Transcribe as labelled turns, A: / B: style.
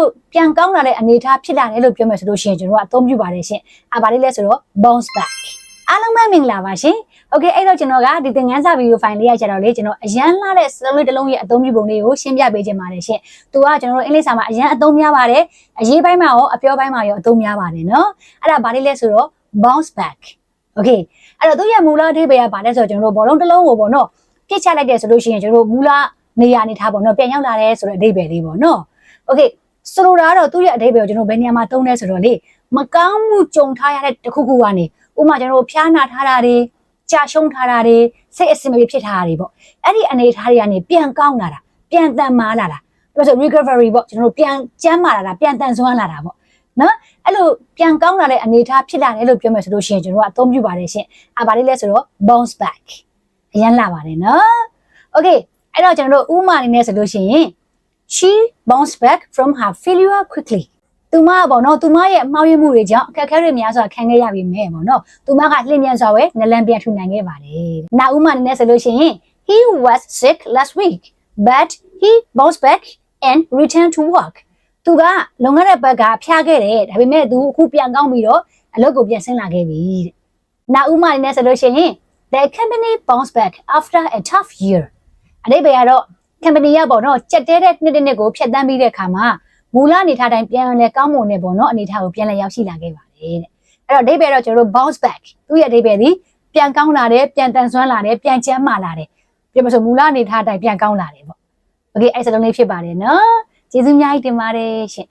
A: လိုပြန်ကောင်းလာတဲ့အနေအထားဖြစ်လာတယ်လို့ပြောမယ်ဆိုလို့ရှိရင်ကျွန်တော်ကအသုံးပြုပါတယ်ရှင်။အာဘာလေးလဲဆိုတော့ bounce back အားလုံးပဲမင်္ဂလာပါရှင်။ Okay အဲ့တော့ကျွန်တော်ကဒီသင်ခန်းစာဗီဒီယိုဖိုင်လေးရကြတော့လေကျွန်တော်အရန်လာတဲ့စလုံးလေးတစ်လုံးရဲ့အသုံးပြုပုံလေးကိုရှင်းပြပေးခြင်းပါတယ်ရှင်။သူကကျွန်တော်တို့အင်္ဂလိပ်စာမှာအရန်အသုံးများပါတယ်။အရေးပိုင်းမှာရောအပြောပိုင်းမှာရောအသုံးများပါတယ်နော်။အဲ့ဒါဘာလေးလဲဆိုတော့ bounce back Okay အဲ့တော့သူရဲ့မူလအဓိပ္ပာယ်ကဘာလဲဆိုတော့ကျွန်တော်တို့ဘောလုံးတစ်လုံးကိုပေါ့နော်ပြစ်ချလိုက်တယ်ဆိုလို့ရှိရင်ကျွန်တော်တို့မူလနေရာနေထားပေါ့နော်ပြန်ရောက်လာတယ်ဆိုတဲ့အဓိပ္ပာယ်လေးပေါ့နော်။ Okay ဆိုလိုတာကတော့သူ့ရဲ့အဓိပ္ပာယ်ကိုကျွန်တော်ဘယ်နေရာမှာသုံးလဲဆိုတော့လေမကောင်းမှုကြုံထားရတဲ့တစ်ခုခုကနေဥပမာကျွန်တော်တို့ဖျားနာထားတာတွေကြာရှုံးထားတာတွေစိတ်အဆင်မပြေဖြစ်ထားတာတွေပေါ့အဲ့ဒီအနေအထားတွေကနေပြန်ကောင်းလာတာပြန်တန်မာလာတာပြောဆို recovery ပေါ့ကျွန်တော်တို့ပြန်ကျန်းမာလာတာပြန်တန်ဆွမ်းလာတာပေါ့နော်အဲ့လိုပြန်ကောင်းလာတဲ့အနေအထားဖြစ်လာတယ်လို့ပြောမယ်ဆိုလို့ရှိရင်ကျွန်တော်ကအသုံးပြုပါတယ်ရှင်အာဘာလေးလဲဆိုတော့ bounce back အရင်လာပါတယ်နော် okay အဲ့တော့ကျွန်တော်တို့ဥပမာအနေနဲ့ဆိုလို့ရှိရင် she bounced back from her failure quickly သူမကပေါ့နော်သူမရဲ့အမှားယွင်းမှုတွေကြောင့်အခက်အခဲတွေများစွာခံခဲ့ရပြီမဲ့ပေါ့နော်သူမကလျင်မြန်စွာပဲနလန်ပြန်ထူနိုင်ခဲ့ပါတယ်။နောက်ဥမာအနေနဲ့ဆိုလို့ရှိရင် he was sick last week but he bounced back and returned to work သူကလွန်ခဲ့တဲ့ဘက်ကဖျားခဲ့တယ်ဒါပေမဲ့သူအခုပြန်ကောင်းပြီးတော့အလုပ်ကိုပြန်ဆင်းလာခဲ့ပြီတဲ့။နောက်ဥမာအနေနဲ့ဆိုလို့ရှိရင် the company bounced back after a tough year အတိတ်ပဲကတော့ company ကပေါ့နော်ကြက်တဲတဲ့နှစ်တစ်နှစ်ကိုဖြတ်တန်းပြီးတဲ့အခါမှာမူလအနေထားတိုင်းပြန်လဲကောင်းမွန်နေပေါ့နော်အနေထားကိုပြန်လဲရောက်ရှိလာခဲ့ပါတယ်တဲ့အဲ့တော့အဓိပ္ပာယ်တော့ကျွန်တော်တို့ bounce back သူ့ရဲ့အဓိပ္ပာယ်ဒီပြန်ကောင်းလာတယ်ပြန်တန်ဆွမ်းလာတယ်ပြန်ကျန်းမာလာတယ်ပြောမဆိုမူလအနေထားတိုင်းပြန်ကောင်းလာတယ်ပေါ့ okay အဲ့စလုံးလေးဖြစ်ပါတယ်နော်ကျေးဇူးအများကြီးတင်ပါတယ်ရှင်